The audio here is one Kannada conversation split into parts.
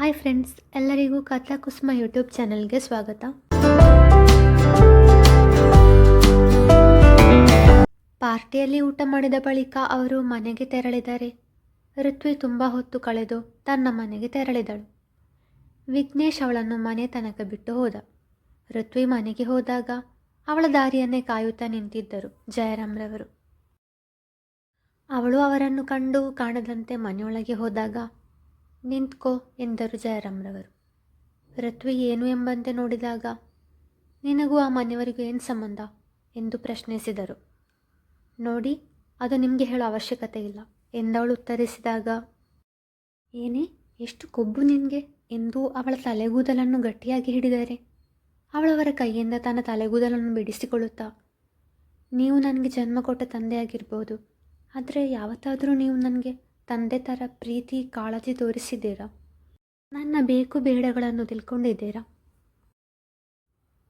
ಹಾಯ್ ಫ್ರೆಂಡ್ಸ್ ಎಲ್ಲರಿಗೂ ಕಥಾ ಕುಸುಮ ಯೂಟ್ಯೂಬ್ ಚಾನಲ್ಗೆ ಸ್ವಾಗತ. ಪಾರ್ಟಿಯಲ್ಲಿ ಊಟ ಮಾಡಿದ ಬಳಿಕ ಅವರು ಮನೆಗೆ ತೆರಳಿದ್ದಾರೆ ಋತ್ವಿ ತುಂಬ ಹೊತ್ತು ಕಳೆದು ತನ್ನ ಮನೆಗೆ ತೆರಳಿದಳು. ವಿಘ್ನೇಶ್ ಅವಳನ್ನು ಮನೆ ತನಕ ಬಿಟ್ಟು ಹೋದ. ಋತ್ವಿ ಮನೆಗೆ ಹೋದಾಗ ಅವಳ ದಾರಿಯನ್ನೇ ಕಾಯುತ್ತಾ ನಿಂತಿದ್ದರು ಜಯರಾಮ್ರವರು ಅವಳು ಅವರನ್ನು ಕಂಡು ಕಾಣದಂತೆ ಮನೆಯೊಳಗೆ ಹೋದಾಗ ನಿಂತ್ಕೋ ಎಂದರು ಜಯರಾಮ್ರವರು. ಋತ್ವಿ ಏನು ಎಂಬಂತೆ ನೋಡಿದಾಗ, ನಿನಗೂ ಆ ಮನೆಯವರಿಗೂ ಏನು ಸಂಬಂಧ ಎಂದು ಪ್ರಶ್ನಿಸಿದರು. ನೋಡಿ, ಅದು ನಿಮಗೆ ಹೇಳೋ ಅವಶ್ಯಕತೆ ಇಲ್ಲ ಎಂದವಳು ಉತ್ತರಿಸಿದಾಗ, ಏನೇ, ಎಷ್ಟು ಕೊಬ್ಬು ನಿನಗೆ ಎಂದು ಅವಳ ತಲೆಗೂದಲನ್ನು ಗಟ್ಟಿಯಾಗಿ ಹಿಡಿದರೆ, ಅವಳವರ ಕೈಯಿಂದ ತನ್ನ ತಲೆಗೂದಲನ್ನು ಬಿಡಿಸಿಕೊಳ್ಳುತ್ತಾ, ನೀವು ನನಗೆ ಜನ್ಮ ಕೊಟ್ಟ ತಂದೆಯಾಗಿರ್ಬೋದು, ಆದರೆ ಯಾವತ್ತಾದರೂ ನೀವು ನನಗೆ ತಂದೆ ಥರ ಪ್ರೀತಿ, ಕಾಳಜಿ ತೋರಿಸಿದ್ದೀರಾ? ನನ್ನ ಬೇಕು ಬೇಡಗಳನ್ನು ತಿಳ್ಕೊಂಡಿದ್ದೀರಾ?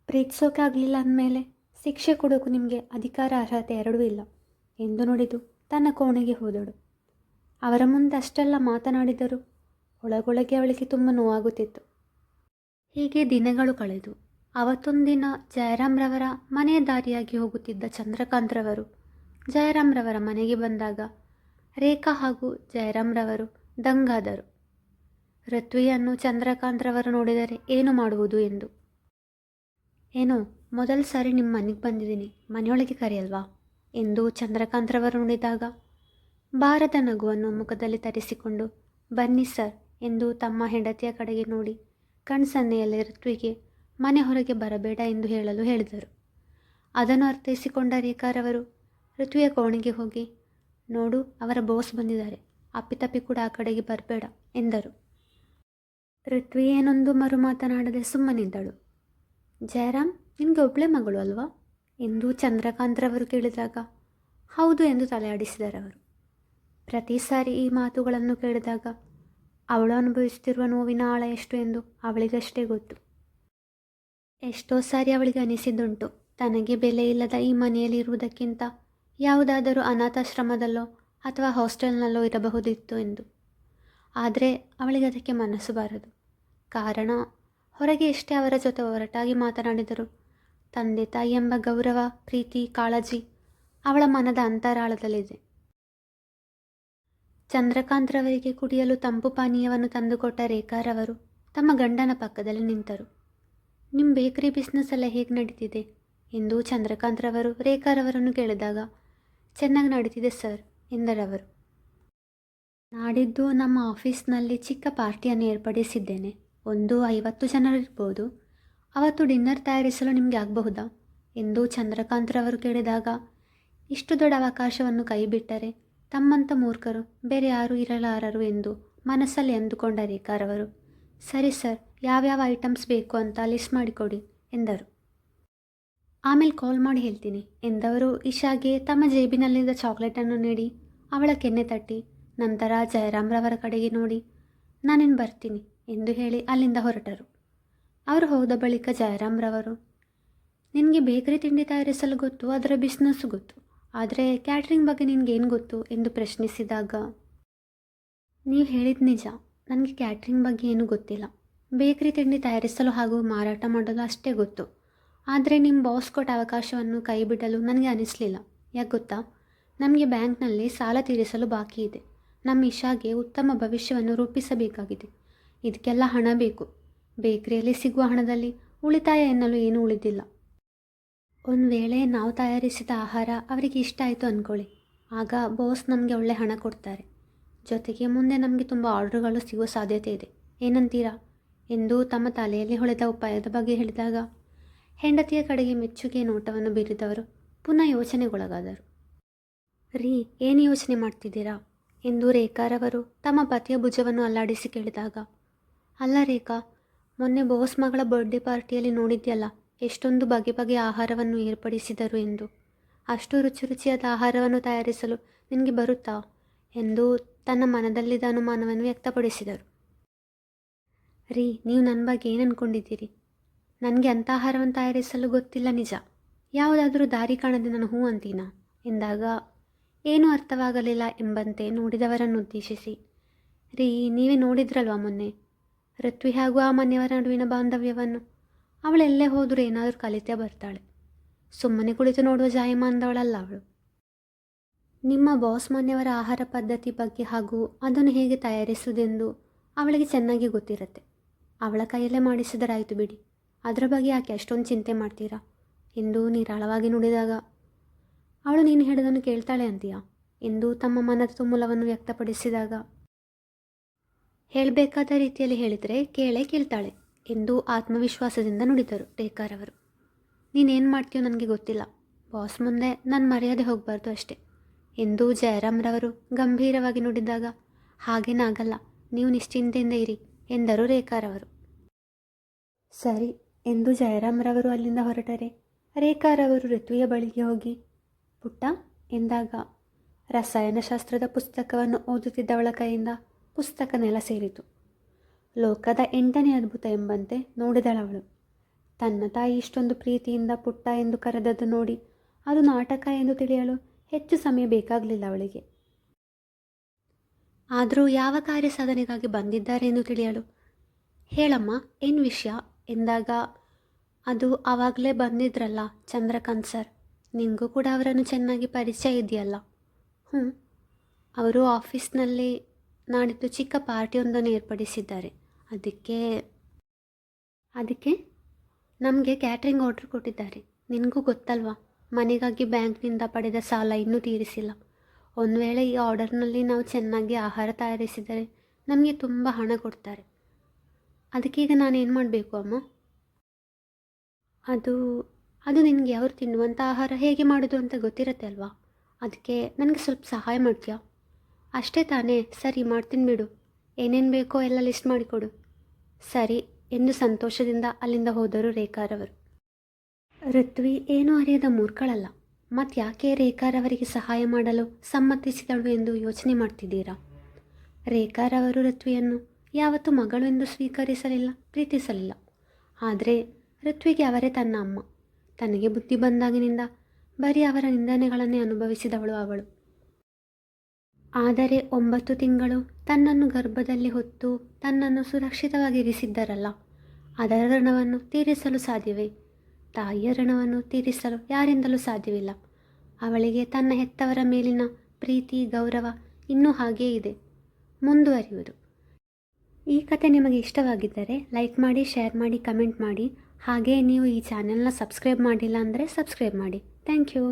ಪ್ರೀತಿಸೋಕ್ಕಾಗಲಿಲ್ಲ ಅಂದಮೇಲೆ ಶಿಕ್ಷೆ ಕೊಡೋಕ್ಕೂ ನಿಮಗೆ ಅಧಿಕಾರ, ಅರ್ಹತೆ ಎರಡೂ ಇಲ್ಲ. ಎಂದು ನುಡಿದು ತನ್ನ ಕೋಣೆಗೆ ಹೋದಳು. ಅವರ ಮುಂದೆ ಅಷ್ಟೆಲ್ಲ ಮಾತನಾಡಿದರು ಒಳಗೊಳಗೆ ಅವಳಿಗೆ ತುಂಬ ನೋವಾಗುತ್ತಿತ್ತು. ಹೀಗೆ ದಿನಗಳು ಕಳೆದು. ಅವತ್ತೊಂದಿನ ಜಯರಾಮ್ರವರ ಮನೆಯ ದಾರಿಯಾಗಿ ಹೋಗುತ್ತಿದ್ದ ಚಂದ್ರಕಾಂತ್ರವರು ಜಯರಾಮ್ರವರ ಮನೆಗೆ ಬಂದಾಗ ರೇಖಾ ಹಾಗೂ ಜಯರಾಮ್ರವರು ದಂಗಾದರು. ಋತ್ವಿಯನ್ನು ಚಂದ್ರಕಾಂತ್ರವರು ನೋಡಿದರೆ ಏನು ಮಾಡುವುದು ಎಂದು? ಏನೋ, ಮೊದಲ ಸಾರಿ ನಿಮ್ಮ ಮನೆಗೆ ಬಂದಿದ್ದೀನಿ, ಮನೆಯೊಳಗೆ ಕರೆಯಲ್ವಾ? ಎಂದು ಚಂದ್ರಕಾಂತ್ರವರು ನೋಡಿದಾಗ ಬಾರದ ನಗುವನ್ನು ಮುಖದಲ್ಲಿ ತರಿಸಿಕೊಂಡು, ಬನ್ನಿ ಸರ್ ಎಂದು ತಮ್ಮ ಹೆಂಡತಿಯ ಕಡೆಗೆ ನೋಡಿ, ಕಣ್ಸನ್ನೆಯಲ್ಲಿ ಋತ್ವಿಗೆ, ಮನೆ ಹೊರಗೆ ಬರಬೇಡ ಎಂದು ಹೇಳಲು ಹೇಳಿದರು. ಅದನ್ನು ಅರ್ಥೈಸಿಕೊಂಡ ರೇಖಾರವರು ಋತ್ವಿಯ ಕೋಣೆಗೆ ಹೋಗಿ ನೋಡು, ಅವರ ಬಾಸ್ ಬಂದಿದ್ದಾರೆ. ಅಪ್ಪಿತಪ್ಪಿ ಕೂಡ ಆ ಕಡೆಗೆ ಬರಬೇಡ, ಎಂದರು. ಪೃಥ್ವಿ ಏನೊಂದು ಮರು ಮಾತನಾಡದೆ ಸುಮ್ಮನಿದ್ದಳು ಜಯರಾಮ್ ನಿನಗೆ ಒಬ್ಬಳೆ ಮಗಳು ಅಲ್ವಾ? ಎಂದು ಚಂದ್ರಕಾಂತ್ರವರು ಕೇಳಿದಾಗ. ಹೌದು ಎಂದು ತಲೆಯಾಡಿಸಿದರವರು ಪ್ರತಿ ಸಾರಿ ಈ ಮಾತುಗಳನ್ನು ಕೇಳಿದಾಗ, ಅವಳು ಅನುಭವಿಸುತ್ತಿರುವ ನೋವಿನ ಆಳ ಎಷ್ಟು ಎಂದು ಅವಳಿಗಷ್ಟೇ ಗೊತ್ತು. ಎಷ್ಟೋ ಸಾರಿ ಅವಳಿಗೆ ಅನಿಸಿದ್ದುಂಟು. ತನಗೆ ಬೆಲೆ ಇಲ್ಲದ ಈ ಮನೆಯಲ್ಲಿ ಇರುವುದಕ್ಕಿಂತ ಯಾವುದಾದರೂ ಅನಾಥಾಶ್ರಮದಲ್ಲೋ ಅಥವಾ ಹಾಸ್ಟೆಲ್ನಲ್ಲೋ ಇರಬಹುದಿತ್ತು ಎಂದು. ಆದರೆ ಅವಳಿಗೆ ಅದಕ್ಕೆ ಮನಸ್ಸು ಬಾರದು. ಕಾರಣ, ಹೊರಗೆ ಎಷ್ಟೇ ಅವರ ಜೊತೆ ಹೊರಟಾಗಿ ಮಾತನಾಡಿದರು, ತಂದೆ ತಾಯಿ ಎಂಬ ಗೌರವ, ಪ್ರೀತಿ, ಕಾಳಜಿ ಅವಳ ಮನದ ಅಂತರಾಳದಲ್ಲಿದೆ. ಚಂದ್ರಕಾಂತ್ರವರಿಗೆ ಕುಡಿಯಲು ತಂಪು ಪಾನೀಯವನ್ನು ತಂದುಕೊಟ್ಟ ರೇಖಾರವರು ತಮ್ಮ ಗಂಡನ ಪಕ್ಕದಲ್ಲಿ ನಿಂತರು. ನಿಮ್ಮ ಬೇಕರಿ ಬಿಸ್ನೆಸ್ ಎಲ್ಲ ಹೇಗೆ ನಡೀತಿದೆ? ಎಂದು ಚಂದ್ರಕಾಂತ್ರವರು ರೇಖಾರವರನ್ನು ಕೇಳಿದಾಗ ಚೆನ್ನಾಗಿ ನಡೀತಿದೆ ಸರ್, ಎಂದರವರು. ನಾಡಿದ್ದು ನಮ್ಮ ಆಫೀಸ್ನಲ್ಲಿ ಚಿಕ್ಕ ಪಾರ್ಟಿಯನ್ನು ಏರ್ಪಡಿಸಿದ್ದೇನೆ. ಒಂದು ಐವತ್ತು ಜನರಿರ್ಬೋದು ಅವತ್ತು ಡಿನ್ನರ್ ತಯಾರಿಸಲು ನಿಮಗೆ ಆಗಬಹುದಾ? ಎಂದು ಚಂದ್ರಕಾಂತ್ರವರು ಕೇಳಿದಾಗ, ಇಷ್ಟು ದೊಡ್ಡ ಅವಕಾಶವನ್ನು ಕೈಬಿಟ್ಟರೆ ತಮ್ಮಂಥ ಮೂರ್ಖರು, ಬೇರೆ ಯಾರೂ ಇರಲಾರರು ಎಂದು ಮನಸ್ಸಲ್ಲಿ ಅಂದುಕೊಂಡ ರೇಖಾರವರು, ಸರಿ ಸರ್, ಯಾವ್ಯಾವ ಐಟಮ್ಸ್ ಬೇಕು ಅಂತ ಲಿಸ್ಟ್ ಮಾಡಿಕೊಡಿ, ಎಂದರು. ಆಮೇಲೆ ಕಾಲ್ ಮಾಡಿ ಹೇಳ್ತೀನಿ. ಎಂದವರು ಇಶಾಗೆ ತಮ್ಮ ಜೇಬಿನಲ್ಲಿದ್ದ ಚಾಕ್ಲೇಟನ್ನು ನೀಡಿ, ಅವಳ ಕೆನ್ನೆ ತಟ್ಟಿ, ನಂತರ ಜಯರಾಮ್ರವರ ಕಡೆಗೆ ನೋಡಿ ನಾನಿನ್ನು ಬರ್ತೀನಿ ಎಂದು ಹೇಳಿ ಅಲ್ಲಿಂದ ಹೊರಟರು. ಅವರು ಹೋದ ಬಳಿಕ ಜಯರಾಮ್ರವರು, ನಿನಗೆ ಬೇಕರಿ ತಿಂಡಿ ತಯಾರಿಸಲು ಗೊತ್ತು, ಅದರ ಬಿಸ್ನೆಸ್ಸು ಗೊತ್ತು, ಆದರೆ ಕ್ಯಾಟ್ರಿಂಗ್ ಬಗ್ಗೆ ನಿನಗೇನು ಗೊತ್ತು ಎಂದು ಪ್ರಶ್ನಿಸಿದಾಗ, ನೀವು ಹೇಳಿದ ನಿಜ, ನನಗೆ ಕ್ಯಾಟ್ರಿಂಗ್ ಬಗ್ಗೆ ಏನೂ ಗೊತ್ತಿಲ್ಲ. ಬೇಕರಿ ತಿಂಡಿ ತಯಾರಿಸಲು ಹಾಗೂ ಮಾರಾಟ ಮಾಡಲು ಅಷ್ಟೇ ಗೊತ್ತು. ಆದರೆ ನಿಮ್ಮ ಬಾಸ್ ಕೊಟ್ಟ ಅವಕಾಶವನ್ನು ಕೈಬಿಡಲು ನನಗೆ ಅನಿಸಲಿಲ್ಲ. ಯಾಕೆ ಗೊತ್ತಾ? ನಮಗೆ ಬ್ಯಾಂಕ್ನಲ್ಲಿ ಸಾಲ ತೀರಿಸಲು ಬಾಕಿ ಇದೆ. ನಮ್ಮ ಇಶಾಗೆ ಉತ್ತಮ ಭವಿಷ್ಯವನ್ನು ರೂಪಿಸಬೇಕಾಗಿದೆ. ಇದಕ್ಕೆಲ್ಲ ಹಣ ಬೇಕು. ಬೇಕರಿಯಲ್ಲಿ ಸಿಗುವ ಹಣದಲ್ಲಿ ಉಳಿತಾಯ ಎನ್ನಲು ಏನೂ ಉಳಿದಿಲ್ಲ. ಒಂದು ವೇಳೆ ನಾವು ತಯಾರಿಸಿದ ಆಹಾರ ಅವರಿಗೆ ಇಷ್ಟ ಆಯಿತು ಅಂದ್ಕೊಳ್ಳಿ ಆಗ ಬಾಸ್ ನಮಗೆ ಒಳ್ಳೆ ಹಣ ಕೊಡ್ತಾರೆ. ಜೊತೆಗೆ ಮುಂದೆ ನಮಗೆ ತುಂಬ ಆರ್ಡ್ರುಗಳು ಸಿಗುವ ಸಾಧ್ಯತೆ ಇದೆ. ಏನಂತೀರಾ? ಎಂದು ತಮ್ಮ ತಲೆಯಲ್ಲಿ ಹೊಳೆದ ಉಪಾಯದ ಬಗ್ಗೆ ಹೇಳಿದಾಗ ಹೆಂಡತಿಯ ಕಡೆಗೆ ಮೆಚ್ಚುಗೆ ನೋಟವನ್ನು ಬೀರಿದವರು ಪುನಃ ಯೋಚನೆಗೊಳಗಾದರು. ರೀ, ಏನು ಯೋಚನೆ ಮಾಡ್ತಿದ್ದೀರಾ? ಎಂದು ರೇಖಾರವರು ತಮ್ಮ ಪತಿಯ ಭುಜವನ್ನು ಅಲ್ಲಾಡಿಸಿ ಕೇಳಿದಾಗ, ಅಲ್ಲ ರೇಖಾ, ಮೊನ್ನೆ ಬೋಸ್ ಮಗಳ ಬರ್ಡೇ ಪಾರ್ಟಿಯಲ್ಲಿ ನೋಡಿದ್ಯಲ್ಲ, ಎಷ್ಟೊಂದು ಬಗೆ ಬಗೆಯ ಆಹಾರವನ್ನು ಏರ್ಪಡಿಸಿದರು ಎಂದು. ಅಷ್ಟು ರುಚಿ ರುಚಿಯಾದ ಆಹಾರವನ್ನು ತಯಾರಿಸಲು ನಿನಗೆ ಬರುತ್ತಾ? ಎಂದು ತನ್ನ ಮನದಲ್ಲಿದ್ದ ಅನುಮಾನವನ್ನು ವ್ಯಕ್ತಪಡಿಸಿದರು. ರೀ, ನೀವು ನನ್ನ ಬಗ್ಗೆ ಏನು ಅಂದ್ಕೊಂಡಿದ್ದೀರಿ ನನಗೆ ಅಂಥ ಆಹಾರವನ್ನು ತಯಾರಿಸಲು ಗೊತ್ತಿಲ್ಲ ನಿಜ. ಯಾವುದಾದರೂ ದಾರಿ ಕಾಣದೆ ನಾನು ಹೂ ಅಂತೀನ? ಎಂದಾಗ, ಏನೂ ಅರ್ಥವಾಗಲಿಲ್ಲ ಎಂಬಂತೆ ನೋಡಿದವರನ್ನು ಉದ್ದೇಶಿಸಿ, ರೀ, ನೀವೇ ನೋಡಿದ್ರಲ್ವಾ ಮೊನ್ನೆ? ಋತ್ವಿ ಹಾಗೂ ಆ ಮನೆಯವರ ನಡುವಿನ ಬಾಂಧವ್ಯವನ್ನು. ಅವಳೆಲ್ಲೇ ಹೋದರೂ ಏನಾದರೂ ಕಲಿತೇ ಬರ್ತಾಳೆ. ಸುಮ್ಮನೆ ಕುಳಿತು ನೋಡುವ ಜಾಯಮಾನದವಳಲ್ಲ ಅವಳು. ನಿಮ್ಮ ಬಾಸ್ ಮನೆಯವರ ಆಹಾರ ಪದ್ಧತಿ ಬಗ್ಗೆ ಹಾಗೂ ಅದನ್ನು ಹೇಗೆ ತಯಾರಿಸುವುದೆಂದು ಅವಳಿಗೆ ಚೆನ್ನಾಗಿ ಗೊತ್ತಿರುತ್ತೆ. ಅವಳ ಕೈಯಲ್ಲೇ ಮಾಡಿಸಿದರಾಯಿತು ಬಿಡಿ. ಅದರ ಬಗ್ಗೆ ಯಾಕೆ ಅಷ್ಟೊಂದು ಚಿಂತೆ ಮಾಡ್ತೀರಾ? ಎಂದು ನಿರಾಳವಾಗಿ ನುಡಿದಾಗ. ಅವಳು ನೀನು ಹೇಳಿದನ್ನು ಕೇಳ್ತಾಳೆ ಅಂತೀಯ? ಎಂದು ತಮ್ಮ ಮನದ ತುಮುಲವನ್ನು ವ್ಯಕ್ತಪಡಿಸಿದಾಗ. ಹೇಳಬೇಕಾದ ರೀತಿಯಲ್ಲಿ ಹೇಳಿದರೆ ಕೇಳೇ ಕೇಳ್ತಾಳೆ. ಎಂದು ಆತ್ಮವಿಶ್ವಾಸದಿಂದ ನುಡಿದರು ರೇಖಾರ್ ಅವರು. ನೀನೇನು ಮಾಡ್ತೀಯೋ ನನಗೆ ಗೊತ್ತಿಲ್ಲ. ಬಾಸ್ ಮುಂದೆ ನಾನು ಮರ್ಯಾದೆ ಹೋಗಬಾರ್ದು ಅಷ್ಟೆ. ಎಂದು ಜಯರಾಮ್ರವರು ಗಂಭೀರವಾಗಿ ನುಡಿದಾಗ ಹಾಗೇನಾಗಲ್ಲ ನೀವು ನಿಶ್ಚಿಂತೆಯಿಂದ ಇರಿ ಎಂದರು ರೇಖಾರವರು ಸರಿ ಎಂದು ಜಯರಾಮ್ರವರು ಅಲ್ಲಿಂದ ಹೊರಟರೆ. ರೇಖಾರವರು ಋತ್ವಿಯ ಬಳಿಗೆ ಹೋಗಿ, ಪುಟ್ಟ, ಎಂದಾಗ ರಸಾಯನಶಾಸ್ತ್ರದ ಪುಸ್ತಕವನ್ನು ಓದುತ್ತಿದ್ದವಳ ಕೈಯಿಂದ ಪುಸ್ತಕ ನೆಲ ಸೇರಿತು. ಲೋಕದ ಎಂಟನೇ ಅದ್ಭುತ ಎಂಬಂತೆ ನೋಡಿದಳವಳು. ತನ್ನ ತಾಯಿ ಇಷ್ಟೊಂದು ಪ್ರೀತಿಯಿಂದ ಪುಟ್ಟ ಎಂದು ಕರೆದದ್ದು ನೋಡಿ ಅದು ನಾಟಕ ಎಂದು ತಿಳಿಯಲು ಹೆಚ್ಚು ಸಮಯ ಬೇಕಾಗಲಿಲ್ಲ ಅವಳಿಗೆ. ಆದರೂ ಯಾವ ಕಾರ್ಯ ಸಾಧನೆಗಾಗಿ ಬಂದಿದ್ದಾರೆ ಎಂದು ತಿಳಿಯಲು, ಹೇಳಮ್ಮ, ಏನು ವಿಷಯ? ಎಂದಾಗ ಅದು ಆವಾಗಲೇ ಬಂದಿದ್ರಲ್ಲ ಚಂದ್ರಕಾಂತ್ ಸರ್. ನಿಮಗೂ ಕೂಡ ಅವರನ್ನು ಚೆನ್ನಾಗಿ ಪರಿಚಯ ಇದೆಯಲ್ಲ? ಹ್ಞೂ ಅವರು ಆಫೀಸ್ನಲ್ಲಿ ನಾಡಿದ್ದು ಚಿಕ್ಕ ಪಾರ್ಟಿಯೊಂದನ್ನು ಏರ್ಪಡಿಸಿದ್ದಾರೆ. ಅದಕ್ಕೆ ಅದಕ್ಕೆ ನಮಗೆ ಕ್ಯಾಟ್ರಿಂಗ್ ಆರ್ಡ್ರ್ ಕೊಟ್ಟಿದ್ದಾರೆ. ನಿನಗೂ ಗೊತ್ತಲ್ವಾ? ಮನೆಗಾಗಿ ಬ್ಯಾಂಕ್ನಿಂದ ಪಡೆದ ಸಾಲ ಇನ್ನೂ ತೀರಿಸಿಲ್ಲ. ಒಂದು ವೇಳೆ ಈ ಆರ್ಡರ್ನಲ್ಲಿ ನಾವು ಚೆನ್ನಾಗಿ ಆಹಾರ ತಯಾರಿಸಿದರೆ ನಮಗೆ ತುಂಬ ಹಣ ಕೊಡ್ತಾರೆ. ಅದಕ್ಕೀಗ ನಾನೇನು ಮಾಡಬೇಕು ಅಮ್ಮ? ಅದು ಅದು ನಿನಗೆ ಅವರು ತಿನ್ನುವಂಥ ಆಹಾರ ಹೇಗೆ ಮಾಡೋದು ಅಂತ ಗೊತ್ತಿರುತ್ತೆ ಅಲ್ವಾ? ಅದಕ್ಕೆ ನನಗೆ ಸ್ವಲ್ಪ ಸಹಾಯ ಮಾಡ್ತೀಯಾ? ಅಷ್ಟೇ ತಾನೇ, ಸರಿ ಮಾಡ್ತೀನಿ ಬಿಡು. ಏನೇನು ಬೇಕೋ ಎಲ್ಲ ಲಿಸ್ಟ್ ಮಾಡಿಕೊಡು. ಸರಿ, ಎಂದು ಸಂತೋಷದಿಂದ ಅಲ್ಲಿಂದ ಹೋದರು ರೇಖಾರವರು ಋತ್ವಿ ಏನೂ ಅರಿಯದ ಮೂರ್ಖಳಲ್ಲ. ಮತ್ತು ಯಾಕೆ ರೇಖಾರವರಿಗೆ ಸಹಾಯ ಮಾಡಲು ಸಮ್ಮತಿಸಿದಳು ಎಂದು ಯೋಚನೆ ಮಾಡ್ತಿದ್ದೀರಾ? ರೇಖಾರವರು ಋತ್ವಿಯನ್ನು ಯಾವತ್ತೂ ಮಗಳು ಎಂದು ಸ್ವೀಕರಿಸಲಿಲ್ಲ, ಪ್ರೀತಿಸಲಿಲ್ಲ. ಆದರೆ ಋತ್ವಿಗೆ ಅವರೇ ತನ್ನ ಅಮ್ಮ. ತನಗೆ ಬುದ್ಧಿ ಬಂದಾಗಿನಿಂದ ಬರೀ ಅವರ ನಿಂದನೆಗಳನ್ನೇ ಅನುಭವಿಸಿದವಳು ಅವಳು. ಆದರೆ ಒಂಬತ್ತು ತಿಂಗಳು ತನ್ನನ್ನು ಗರ್ಭದಲ್ಲಿ ಹೊತ್ತು ತನ್ನನ್ನು ಸುರಕ್ಷಿತವಾಗಿ ಇರಿಸಿದ್ದರಲ್ಲ. ಅದರ ಋಣವನ್ನು ತೀರಿಸಲು ಸಾಧ್ಯವೇ? ತಾಯಿಯ ಋಣವನ್ನು ತೀರಿಸಲು ಯಾರಿಂದಲೂ ಸಾಧ್ಯವಿಲ್ಲ. ಅವಳಿಗೆ ತನ್ನ ಹೆತ್ತವರ ಮೇಲಿನ ಪ್ರೀತಿ, ಗೌರವ ಇನ್ನೂ ಹಾಗೇ ಇದೆ. ಮುಂದುವರಿಯುವುದು. ಈ ಕತೆ ನಿಮಗೆ ಇಷ್ಟವಾಗಿದ್ದರೆ ಲೈಕ್ ಮಾಡಿ, ಶೇರ್ ಮಾಡಿ, ಕಮೆಂಟ್ ಮಾಡಿ. ಹಾಗೆ ನೀವು ಈ ಚಾನೆಲ್ನ ಸಬ್ಸ್ಕ್ರೈಬ್ ಮಾಡಿಲ್ಲ ಅಂದರೆ ಸಬ್ಸ್ಕ್ರೈಬ್ ಮಾಡಿ. Thank you.